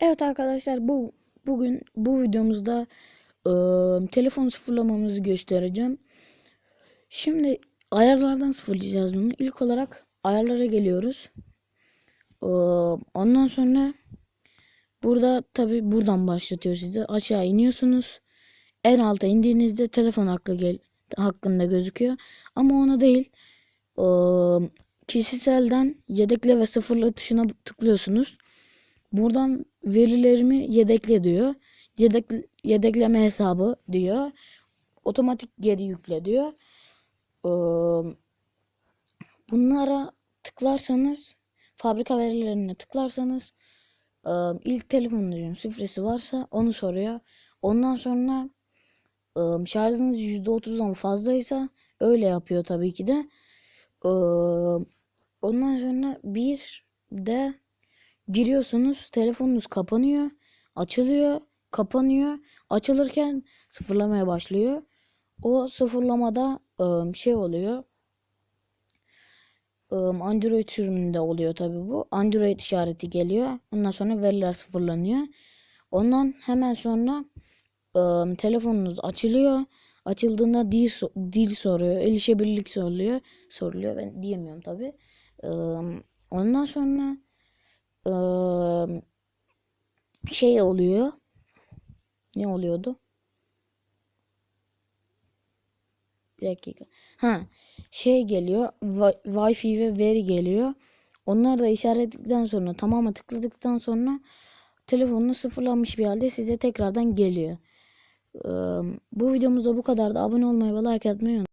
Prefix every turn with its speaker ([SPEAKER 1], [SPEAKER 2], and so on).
[SPEAKER 1] Evet arkadaşlar bu bugün bu videomuzda eee telefon sıfırlamamızı göstereceğim. Şimdi ayarlardan sıfırlayacağız bunu. İlk olarak ayarlara geliyoruz. Eee, ondan sonra burada tabi buradan başlatıyor sizi. Aşağı iniyorsunuz. En alta indiğinizde telefon hakkı gel hakkında gözüküyor. Ama ona değil. Eee, kişiselden yedekle ve sıfırla tuşuna tıklıyorsunuz. Buradan verilerimi yedekle diyor. Yedek, yedekleme hesabı diyor. Otomatik geri yükle diyor. Ee, bunlara tıklarsanız fabrika verilerine tıklarsanız e, ilk telefonunuzun şifresi varsa onu soruyor. Ondan sonra e, şarjınız %30'dan fazlaysa öyle yapıyor tabii ki de. Ee, ondan sonra bir de giriyorsunuz telefonunuz kapanıyor açılıyor kapanıyor. Açılırken sıfırlamaya başlıyor. O sıfırlamada ıı, şey oluyor. Android sürümünde oluyor tabi bu. Android işareti geliyor. Ondan sonra veriler sıfırlanıyor. Ondan hemen sonra telefonunuz açılıyor. Açıldığında dil, dil soruyor erişebilirlik soruluyor soruluyor. Ben diyemiyorum tabi ondan sonra Eee, şey oluyor. Ne oluyordu? Bir dakika. Ha, şey geliyor. Wi- Wi-Fi ve veri geliyor. Onları da işaretledikten sonra tamamı tıkladıktan sonra telefonunu sıfırlanmış bir halde size tekrardan geliyor. Eee, bu videomuzda bu kadar da abone olmayı ve like atmayı unutmayın.